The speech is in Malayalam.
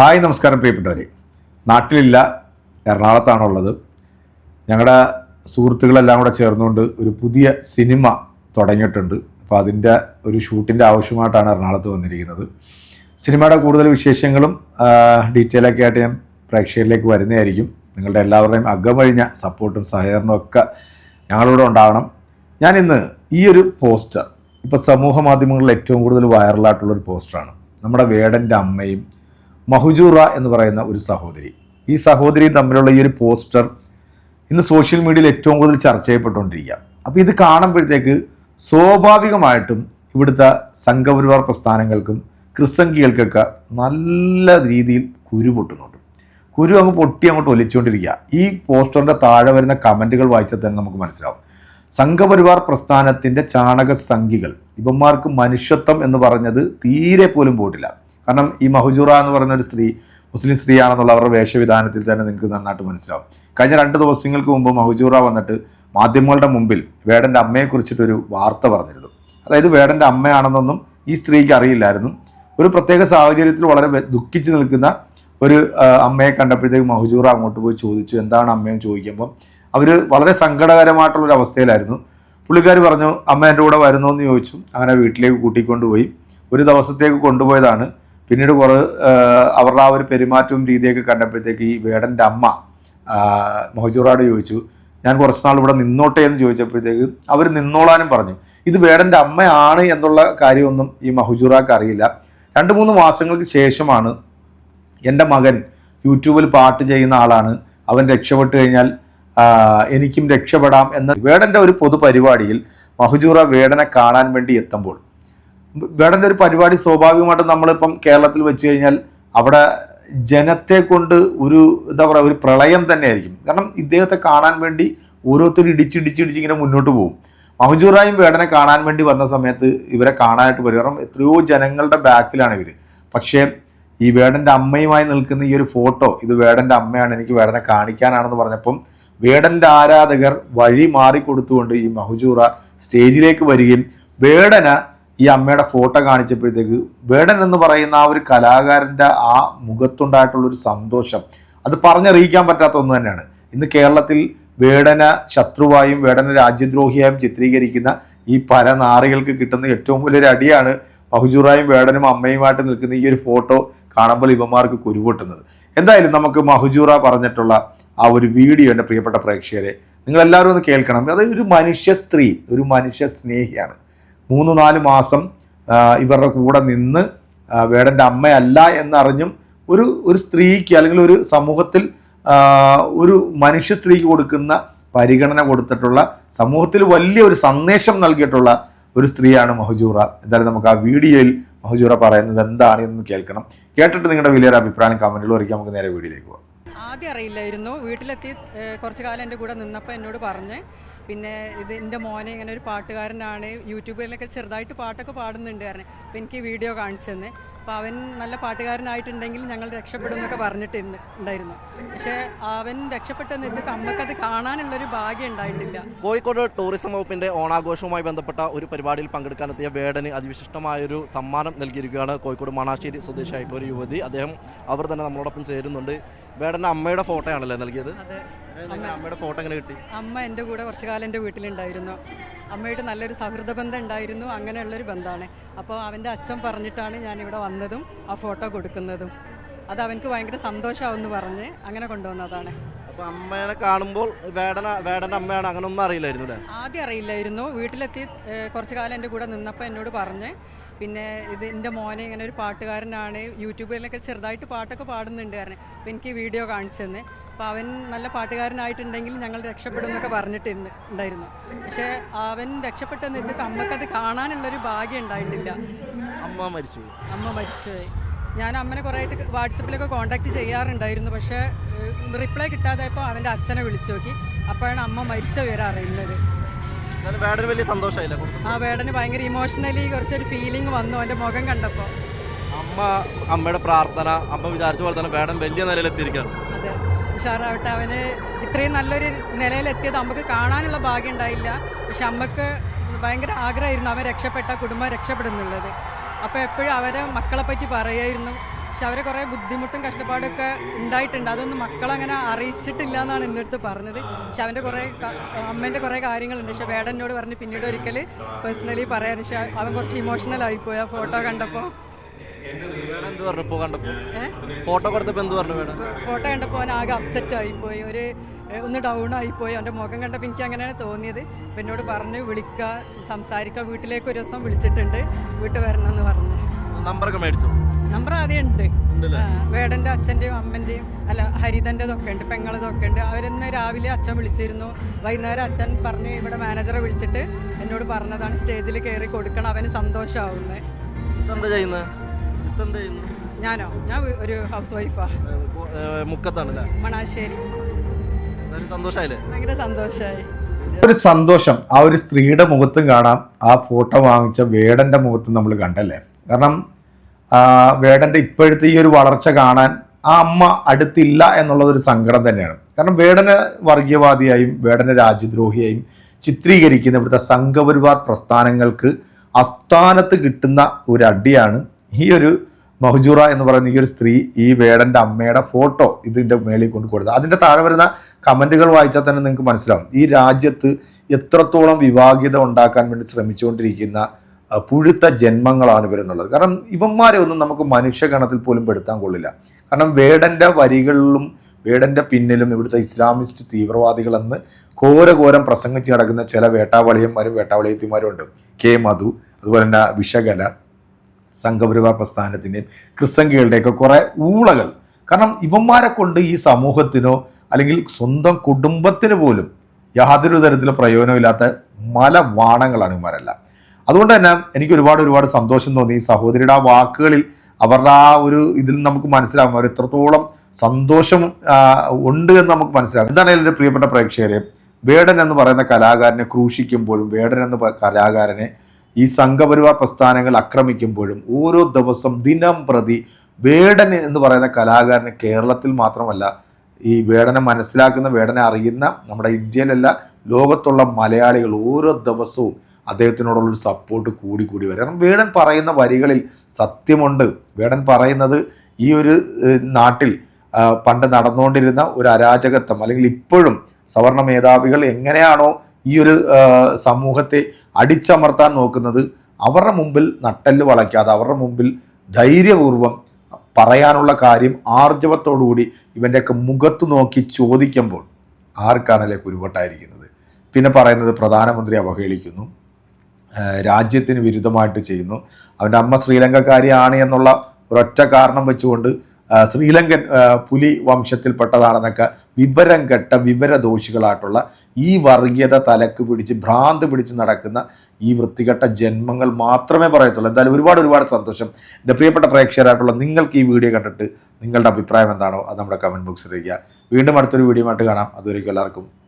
ഹായ് നമസ്കാരം പ്രിയപ്പെട്ടവരെ. നാട്ടിലില്ല എറണാകുളത്താണുള്ളത്. ഞങ്ങളുടെ സുഹൃത്തുക്കളെല്ലാം കൂടെ ചേർന്നുകൊണ്ട് ഒരു പുതിയ സിനിമ തുടങ്ങിയിട്ടുണ്ട്. അപ്പോൾ അതിന്റെ ഒരു ഷൂട്ടിന്റെ ആവശ്യമായിട്ടാണ് എറണാകുളത്ത് വന്നിരിക്കുന്നത്. സിനിമയുടെ കൂടുതൽ വിശേഷങ്ങളും ഡീറ്റെയിൽ ഒക്കെ ആയിട്ട് ഞാൻ പ്രേക്ഷകരിലേക്ക് വരുന്നതായിരിക്കും. നിങ്ങളുടെ എല്ലാവരുടെയും അകമഴിഞ്ഞ സപ്പോർട്ടും സഹകരണവും ഒക്കെ ഞങ്ങളിവിടെ ഉണ്ടാവണം. ഞാൻ ഇന്ന് ഈ ഒരു പോസ്റ്റർ ഇപ്പോൾ സമൂഹ മാധ്യമങ്ങളിൽ ഏറ്റവും കൂടുതൽ വൈറലായിട്ടുള്ളൊരു പോസ്റ്ററാണ് നമ്മുടെ വേടന്റെ അമ്മയും മഹുജൂറ എന്ന് പറയുന്ന ഒരു സഹോദരി. ഈ സഹോദരിയും തമ്മിലുള്ള ഈ ഒരു പോസ്റ്റർ ഇന്ന് സോഷ്യൽ മീഡിയയിൽ ഏറ്റവും കൂടുതൽ ചർച്ച ചെയ്യപ്പെട്ടുകൊണ്ടിരിക്കുക. അപ്പോൾ ഇത് കാണുമ്പോഴത്തേക്ക് സ്വാഭാവികമായിട്ടും ഇവിടുത്തെ സംഘപരിവാർ പ്രസ്ഥാനങ്ങൾക്കും ക്രിസംഖികൾക്കൊക്കെ നല്ല രീതിയിൽ കുരു പൊട്ടുന്നുണ്ട്. കുരു അങ്ങ് പൊട്ടി അങ്ങോട്ട് ഒലിച്ചുകൊണ്ടിരിക്കുക. ഈ പോസ്റ്ററിന്റെ താഴെ വരുന്ന കമന്റുകൾ വായിച്ചാൽ തന്നെ നമുക്ക് മനസ്സിലാവും. സംഘപരിവാർ പ്രസ്ഥാനത്തിന്റെ ചാണക സംഖികൾ. ഇവന്മാർക്ക് മനുഷ്യത്വം എന്ന് പറഞ്ഞത് തീരെ പോലും പോയിട്ടില്ല. കാരണം ഈ മഹുജുറ എന്ന് പറയുന്ന ഒരു സ്ത്രീ മുസ്ലിം സ്ത്രീയാണെന്നുള്ള അവരുടെ വേഷവിധാനത്തിൽ തന്നെ നിങ്ങൾക്ക് നന്നായിട്ട് മനസ്സിലാവും. കഴിഞ്ഞ രണ്ട് ദിവസങ്ങൾക്ക് മുമ്പ് മഹുജൂറ വന്നിട്ട് മാധ്യമങ്ങളുടെ മുമ്പിൽ വേടന്റെ അമ്മയെക്കുറിച്ചിട്ടൊരു വാർത്ത പറഞ്ഞിരുന്നു. അതായത് വേടന്റെ അമ്മയാണെന്നൊന്നും ഈ സ്ത്രീക്ക് അറിയില്ലായിരുന്നു. ഒരു പ്രത്യേക സാഹചര്യത്തിൽ വളരെ ദുഃഖിച്ച് നിൽക്കുന്ന ഒരു അമ്മയെ കണ്ടപ്പോഴത്തേക്ക് മഹുജൂറ അങ്ങോട്ട് പോയി ചോദിച്ചു എന്താണ് അമ്മയെന്ന് ചോദിക്കുമ്പോൾ അവർ വളരെ സങ്കടകരമായിട്ടുള്ളൊരു അവസ്ഥയിലായിരുന്നു. പുള്ളിക്കാർ പറഞ്ഞു അമ്മ എന്റെ കൂടെ വരുന്നോ എന്ന് ചോദിച്ചു. അങ്ങനെ വീട്ടിലേക്ക് കൂട്ടിക്കൊണ്ടുപോയി. ഒരു ദിവസത്തേക്ക് കൊണ്ടുപോയതാണ്. പിന്നീട് കുറേ അവരുടെ ആ ഒരു പെരുമാറ്റവും രീതിയൊക്കെ കണ്ടപ്പോഴത്തേക്ക് ഈ വേടന്റെ അമ്മ മൊഹജൂറാട് ചോദിച്ചു ഞാൻ കുറച്ച് നാൾ ഇവിടെ നിന്നോട്ടെ എന്ന് ചോദിച്ചപ്പോഴത്തേക്ക് അവർ നിന്നോളാനും പറഞ്ഞു. ഇത് വേടന്റെ അമ്മയാണ് എന്നുള്ള കാര്യമൊന്നും ഈ മഹുജൂറാക്ക് അറിയില്ല. രണ്ട് മൂന്ന് മാസങ്ങൾക്ക് ശേഷമാണ് എന്റെ മകൻ യൂട്യൂബിൽ പാട്ട് ചെയ്യുന്ന ആളാണ്. അവൻ രക്ഷപ്പെട്ട് കഴിഞ്ഞാൽ എനിക്കും രക്ഷപ്പെടാം എന്ന വേടന്റെ ഒരു പൊതുപരിപാടിയിൽ മഹുജൂറ വേടനെ കാണാൻ വേണ്ടി എത്തുമ്പോൾ വേടന്റെ ഒരു പരിപാടി സ്വാഭാവികമായിട്ടും നമ്മളിപ്പം കേരളത്തിൽ വെച്ച് കഴിഞ്ഞാൽ അവിടെ ജനത്തെ കൊണ്ട് ഒരു എന്താ പറയുക ഒരു പ്രളയം തന്നെ ആയിരിക്കും കാരണം ഇദ്ദേഹത്തെ കാണാൻ വേണ്ടി ഓരോരുത്തർ ഇടിച്ചിടിച്ചിടിച്ച് ഇങ്ങനെ മുന്നോട്ട് പോകും. മഹജൂറായും വേടനെ കാണാൻ വേണ്ടി വന്ന സമയത്ത് ഇവരെ കാണാനായിട്ട് വരും. കാരണം എത്രയോ ജനങ്ങളുടെ ബാക്കിലാണ് ഇവർ പക്ഷേ ഈ വേടന്റെ അമ്മയുമായി നിൽക്കുന്ന ഈ ഒരു ഫോട്ടോ ഇത് വേടന്റെ അമ്മയാണ് എനിക്ക് വേടനെ കാണിക്കാനാണെന്ന് പറഞ്ഞപ്പം വേടന്റെ ആരാധകർ വഴി മാറിക്കൊടുത്തുകൊണ്ട് ഈ മഹജൂറ സ്റ്റേജിലേക്ക് വരികയും വേടന ഈ അമ്മയുടെ ഫോട്ടോ കാണിച്ചപ്പോഴത്തേക്ക് വേടൻ എന്ന് പറയുന്ന ആ ഒരു കലാകാരന്റെ ആ മുഖത്തുണ്ടായിട്ടുള്ളൊരു സന്തോഷം. അത് പറഞ്ഞറിയിക്കാൻ പറ്റാത്ത ഒന്ന് തന്നെയാണ്. ഇന്ന് കേരളത്തിൽ വേടന ശത്രുവായും വേടന രാജ്യദ്രോഹിയായും ചിത്രീകരിക്കുന്ന ഈ പല നാറികൾക്ക് കിട്ടുന്ന ഏറ്റവും വലിയൊരു അടിയാണ് മഹുജൂറായും വേടനും അമ്മയുമായിട്ട് നിൽക്കുന്ന ഈ ഒരു ഫോട്ടോ കാണുമ്പോൾ ഇവന്മാർക്ക് കുരുപൊട്ടുന്നത്. എന്തായാലും നമുക്ക് മഹുജൂറ പറഞ്ഞിട്ടുള്ള ആ ഒരു വീഡിയോ എന്റെ പ്രിയപ്പെട്ട പ്രേക്ഷകരെ നിങ്ങളെല്ലാവരും ഒന്ന് കേൾക്കണം. അത് ഒരു മനുഷ്യ സ്ത്രീ ഒരു മനുഷ്യ സ്നേഹിയാണ്. മൂന്ന് നാല് മാസം ഇവരുടെ കൂടെ നിന്ന് വേടന്റെ അമ്മയല്ല എന്നറിഞ്ഞും ഒരു ഒരു സ്ത്രീക്ക് അല്ലെങ്കിൽ ഒരു സമൂഹത്തിൽ ഒരു മനുഷ്യ സ്ത്രീക്ക് കൊടുക്കുന്ന പരിഗണന കൊടുത്തിട്ടുള്ള സമൂഹത്തിൽ വലിയ ഒരു സന്ദേശം നൽകിയിട്ടുള്ള ഒരു സ്ത്രീയാണ് മഹജൂറ. എന്തായാലും നമുക്ക് ആ വീഡിയോയിൽ മഹജൂറ പറയുന്നത് എന്താണ് എന്ന് കേൾക്കണം. കേട്ടിട്ട് നിങ്ങളുടെ വലിയൊരു അഭിപ്രായം കമന്റിൽ ഒരിക്കൽ നമുക്ക് നേരെ വീഡിയോയിലേക്ക് പോകാം. ആദ്യം അറിയില്ലായിരുന്നു. വീട്ടിലെത്തി കുറച്ച് കാലം എന്റെ കൂടെ നിന്നപ്പോൾ എന്നോട് പറഞ്ഞ് പിന്നെ ഇത് എന്റെ മോനെ ഇങ്ങനെ ഒരു പാട്ടുകാരനാണ്. യൂട്യൂബിലൊക്കെ ചെറുതായിട്ട് പാട്ടൊക്കെ പാടുന്നുണ്ട് കാരണം അപ്പോൾ എനിക്ക് വീഡിയോ കാണിച്ചു തന്നെ. അപ്പോൾ അവൻ നല്ല പാട്ടുകാരനായിട്ടുണ്ടെങ്കിൽ ഞങ്ങൾ രക്ഷപ്പെടും എന്നൊക്കെ പറഞ്ഞിട്ട് ഇന്ന് ഉണ്ടായിരുന്നു. പക്ഷേ അവൻ രക്ഷപ്പെട്ടെന്ന് ഇത് അമ്മക്കത് കാണാനുള്ളൊരു ഭാഗ്യം ഉണ്ടായിട്ടില്ല. കോഴിക്കോട് ടൂറിസം വകുപ്പിന്റെ ഓണാഘോഷവുമായി ബന്ധപ്പെട്ട ഒരു പരിപാടിയിൽ പങ്കെടുക്കാനെത്തിയ വേടന് അതിവിശിഷ്ടമായൊരു സമ്മാനം നൽകിയിരിക്കുകയാണ് കോഴിക്കോട് മണാശ്ശേരി സ്വദേശിയായിട്ടുള്ള ഒരു യുവതി. അദ്ദേഹം അവർ തന്നെ നമ്മളോടൊപ്പം ചേരുന്നുണ്ട്. വേടന്റെ അമ്മയുടെ ഫോട്ടോയാണല്ലേ നൽകിയത്? അമ്മയുടെ ഫോട്ടോ എങ്ങനെ കിട്ടി? അമ്മ എന്റെ കൂടെ കുറച്ചു കാലം എന്റെ വീട്ടിലുണ്ടായിരുന്നു. അമ്മയായിട്ട് നല്ലൊരു സൗഹൃദ ബന്ധം ഉണ്ടായിരുന്നു അങ്ങനെയുള്ളൊരു ബന്ധമാണ്. അപ്പോൾ അവന്റെ അച്ഛൻ പറഞ്ഞിട്ടാണ് ഞാൻ ഇവിടെ വന്നതും ആ ഫോട്ടോ കൊടുക്കുന്നതും. അത് അവനക്ക് ഭയങ്കര സന്തോഷമാവെന്ന് പറഞ്ഞ് അങ്ങനെ കൊണ്ടുവന്നതാണ്. അപ്പൊ അമ്മേനെ കാണുമ്പോൾ വേടന വേടന്റെ അമ്മയാണ് അങ്ങനെ ഒന്നും അറിയില്ലായിരുന്നു അല്ലേ? ആദ്യം അറിയില്ലായിരുന്നു. വീട്ടിലെത്തി കുറച്ചു കുറച്ച് കാലം എന്റെ കൂടെ നിന്നപ്പോൾ എന്നോട് പറഞ്ഞ്. പിന്നെ ഇത് എന്റെ മോനെ ഇങ്ങനെ ഒരു പാട്ടുകാരനാണ് യൂട്യൂബിലൊക്കെ ചെറുതായിട്ട് പാട്ടൊക്കെ പാടുന്നുണ്ട് കാരണം അപ്പോൾ എനിക്ക് വീഡിയോ കാണിച്ചു തന്നെ. അപ്പോൾ അവൻ നല്ല പാട്ടുകാരനായിട്ടുണ്ടെങ്കിൽ ഞങ്ങൾ രക്ഷപ്പെടും എന്നൊക്കെ പറഞ്ഞിട്ട് ഉണ്ടായിരുന്നു. പക്ഷേ അവൻ രക്ഷപ്പെട്ടെന്ന് ഇത് അമ്മക്കത് കാണാനുള്ളൊരു ഭാഗ്യം ഉണ്ടായിട്ടില്ല. അമ്മ മരിച്ചു അമ്മ മരിച്ചുപോയി. ഞാൻ അമ്മനെ കുറേ ആയിട്ട് വാട്സപ്പിലൊക്കെ കോൺടാക്ട് ചെയ്യാറുണ്ടായിരുന്നു. പക്ഷേ റിപ്ലൈ കിട്ടാതായപ്പോൾ അവന്റെ അച്ഛനെ വിളിച്ചു നോക്കി. അപ്പോഴാണ് അമ്മ മരിച്ച വിവരം അറിയുന്നത്. വേടന് വലിയ സന്തോഷമായില്ല ആ വേടന് ഭയങ്കര ഇമോഷണലി കുറച്ചൊരു ഫീലിംഗ് വന്നു അവന്റെ മുഖം കണ്ടപ്പോൾ അമ്മ അമ്മയുടെ പ്രാർത്ഥന അമ്മ വിചാരിച്ച പോലെ തന്നെ വേടൻ വലിയ നിലയിലെത്തിയിരിക്കുകയാണ്. അതെ. ഉഷാറാവട്ടെ അവന് ഇത്രയും നല്ലൊരു നിലയിലെത്തിയത് നമുക്ക് കാണാനുള്ള ഭാഗ്യം ഉണ്ടായില്ല. പക്ഷെ അമ്മയ്ക്ക് ഭയങ്കര ആഗ്രഹമായിരുന്നു അവൻ രക്ഷപ്പെട്ട കുടുംബം രക്ഷപ്പെടുന്നുള്ളത്. അപ്പോൾ എപ്പോഴും അവരെ മക്കളെ പറ്റി പറയായിരുന്നു. പക്ഷെ അവരെ കുറേ ബുദ്ധിമുട്ടും കഷ്ടപ്പാടൊക്കെ ഉണ്ടായിട്ടുണ്ട്. അതൊന്നും മക്കളങ്ങനെ അറിയിച്ചിട്ടില്ല എന്നാണ് എന്റെ അടുത്ത് പറഞ്ഞത്. പക്ഷെ അവന്റെ കുറേ അമ്മേന്റെ കുറേ കാര്യങ്ങളുണ്ട്. പക്ഷെ വേടനോട് പറഞ്ഞ് പിന്നീട് ഒരിക്കൽ പേഴ്സണലി പറയാൻ. പക്ഷെ അവൻ കുറച്ച് ഇമോഷണൽ ആയിപ്പോയി ആ ഫോട്ടോ കണ്ടപ്പോൾ. ഫോട്ടോ കണ്ടപ്പോൾ? ഫോട്ടോ കണ്ടപ്പോൾ അവൻ ആകെ അപ്സെറ്റ് ആയിപ്പോയി. ഒരു ഒന്ന് ഡൗൺ ആയിപ്പോയി. അവന്റെ മുഖം കണ്ടപ്പോൾ എനിക്ക് അങ്ങനെയാണ് തോന്നിയത്. അപ്പം എന്നോട് പറഞ്ഞ് വിളിക്കുക സംസാരിക്കുക വീട്ടിലേക്ക് ഒരു ദിവസം വിളിച്ചിട്ടുണ്ട്. വീട്ടിൽ വരണമെന്ന് പറഞ്ഞു. നമ്പറൊക്കെ മേടിച്ചു? നമ്പർ ആദ്യം ഉണ്ട്. വേടന്റെ അച്ഛന്റെയും വേടന്റെ അച്ഛന്റെയും അമ്മന്റെയും അല്ല ഹരിതന്റെതൊക്കെ ഉണ്ട് പെങ്ങളതൊക്കെ ഉണ്ട്. അവരിന്ന് രാവിലെ അച്ഛൻ വിളിച്ചിരുന്നു. വൈകുന്നേരം അച്ഛൻ പറഞ്ഞ് ഇവിടെ മാനേജറെ വിളിച്ചിട്ട് എന്നോട് പറഞ്ഞതാണ് സ്റ്റേജിൽ കയറി കൊടുക്കണം അവന് സന്തോഷമാവുന്നത് ഞാനോ? ഞാൻ ഒരു ഹൗസ് വൈഫാ മുക്കത്താണ് മണാശ്ശേരി. ഭയങ്കര സന്തോഷമായി ഒരു സന്തോഷം. ആ ഒരു സ്ത്രീയുടെ മുഖത്തും കാണാം. ആ ഫോട്ടോ വാങ്ങിച്ച വേടന്റെ മുഖത്തും നമ്മൾ കണ്ടല്ലേ? കാരണം ആ, വേടന്റെ ഇപ്പോഴത്തെ ഈ ഒരു വളർച്ച കാണാൻ ആ അമ്മ അടുത്തില്ല എന്നുള്ളത് ഒരു സങ്കടം തന്നെയാണ്. കാരണം വേടന് വർഗീയവാദിയായും വേടന് രാജ്യദ്രോഹിയായും ചിത്രീകരിക്കുന്ന ഇവിടുത്തെ സംഘപരിവാർ പ്രസ്ഥാനങ്ങൾക്ക് അസ്ഥാനത്ത് കിട്ടുന്ന ഒരു അടിയാണ് ഈ ഒരു മഹജൂറ എന്ന് പറയുന്ന ഈ ഒരു സ്ത്രീ ഈ വേടന്റെ അമ്മയുടെ ഫോട്ടോ ഇതിന്റെ മേളിൽ കൊണ്ട് കൊടുത്തത്. അതിന്റെ താഴെ വരുന്ന കമന്റുകൾ വായിച്ചാൽ തന്നെ നിങ്ങൾക്ക് മനസ്സിലാവും. ഈ രാജ്യത്ത് എത്രത്തോളം വിവാഹിത ഉണ്ടാക്കാൻ വേണ്ടി ശ്രമിച്ചുകൊണ്ടിരിക്കുന്ന പുഴുത്ത ജന്മങ്ങളാണ് ഇവരെന്നുള്ളത്. കാരണം ഇവന്മാരെ ഒന്നും നമുക്ക് മനുഷ്യഗണത്തിൽ പോലും പെടുത്താൻ കൊള്ളില്ല. കാരണം വേടന്റെ വരികളിലും വേടന്റെ പിന്നിലും ഇവിടുത്തെ ഇസ്ലാമിസ്റ്റ് തീവ്രവാദികളെന്ന് ഘോരഘോരം പ്രസംഗിച്ച് നടക്കുന്ന ചില വേട്ടാവളിയന്മാരും വേട്ടാവളിയത്തിമാരും ഉണ്ട്. കെ മധു അതുപോലെ തന്നെ വിഷകല സംഘപരിവാർ പ്രസ്ഥാനത്തിന്റെയും ക്രിസ്തങ്കികളുടെയൊക്കെ കുറേ ഊളകൾ. കാരണം ഇവന്മാരെ കൊണ്ട് ഈ സമൂഹത്തിനോ അല്ലെങ്കിൽ സ്വന്തം കുടുംബത്തിന് പോലും യാതൊരു തരത്തിലും പ്രയോജനമില്ലാത്ത മല വാണങ്ങളാണ് ഇവന്മാരെല്ലാം. അതുകൊണ്ട് തന്നെ എനിക്ക് ഒരുപാട് ഒരുപാട് സന്തോഷം തോന്നി ഈ സഹോദരിയുടെ ആ വാക്കുകളിൽ അവരുടെ ആ ഒരു ഇതിൽ നമുക്ക് മനസ്സിലാകും. അവർ എത്രത്തോളം സന്തോഷം ഉണ്ട് എന്ന് നമുക്ക് മനസ്സിലാകും. എന്താണ് എന്റെ പ്രിയപ്പെട്ട പ്രേക്ഷകരെ വേടൻ എന്ന് പറയുന്ന കലാകാരനെ ക്രൂശിക്കുമ്പോഴും വേടൻ എന്ന കലാകാരനെ ഈ സംഘപരിവാർ പ്രസ്ഥാനങ്ങൾ ആക്രമിക്കുമ്പോഴും ഓരോ ദിവസം ദിനം പ്രതി വേടൻ എന്ന് പറയുന്ന കലാകാരനെ കേരളത്തിൽ മാത്രമല്ല ഈ വേടനെ മനസ്സിലാക്കുന്ന വേടനെ അറിയുന്ന നമ്മുടെ ഇന്ത്യയിലല്ല ലോകത്തുള്ള മലയാളികൾ ഓരോ ദിവസവും അദ്ദേഹത്തിനോടുള്ളൊരു സപ്പോർട്ട് കൂടി കൂടി വരും. കാരണം വേടൻ പറയുന്ന വരികളിൽ സത്യമുണ്ട്. വേടൻ പറയുന്നത് ഈ ഒരു നാട്ടിൽ പണ്ട് നടന്നുകൊണ്ടിരുന്ന ഒരു അരാജകത്വം അല്ലെങ്കിൽ ഇപ്പോഴും സവർണ മേധാവികൾ എങ്ങനെയാണോ ഈ ഒരു സമൂഹത്തെ അടിച്ചമർത്താൻ നോക്കുന്നത് അവരുടെ മുമ്പിൽ നട്ടൽ വളയ്ക്കാതെ അവരുടെ മുമ്പിൽ ധൈര്യപൂർവം പറയാനുള്ള കാര്യം ആർജവത്തോടുകൂടി ഇവന്റെയൊക്കെ മുഖത്ത് നോക്കി ചോദിക്കുമ്പോൾ ആർക്കാണല്ലേ കുരുവട്ടായിരിക്കുന്നത് പിന്നെ പറയുന്നത് പ്രധാനമന്ത്രി അവഹേളിക്കുന്നു. രാജ്യത്തിന് വിരുദ്ധമായിട്ട് ചെയ്യുന്നു. അവന്റെ അമ്മ ശ്രീലങ്കക്കാരിയാണ് എന്നുള്ള ഒരൊറ്റ കാരണം വെച്ചുകൊണ്ട് ശ്രീലങ്കൻ പുലി വംശത്തിൽപ്പെട്ടതാണെന്നൊക്കെ വിവരം കെട്ട വിവരദോഷികളായിട്ടുള്ള ഈ വർഗീയത തലക്ക് പിടിച്ച് ഭ്രാന്ത് പിടിച്ച് നടക്കുന്ന ഈ വൃത്തികെട്ട ജന്മങ്ങൾ മാത്രമേ പറയത്തുള്ളൂ. എന്തായാലും ഒരുപാട് ഒരുപാട് സന്തോഷം. എന്റെ പ്രിയപ്പെട്ട പ്രേക്ഷകരായിട്ടുള്ള നിങ്ങൾക്ക് ഈ വീഡിയോ കണ്ടിട്ട് നിങ്ങളുടെ അഭിപ്രായം എന്താണോ അത് നമ്മുടെ കമന്റ് ബോക്സിൽ ഇരിക്കുക വീണ്ടും അടുത്തൊരു വീഡിയോ ആയിട്ട് കാണാം. അതുവരെയ്ക്കും എല്ലാവർക്കും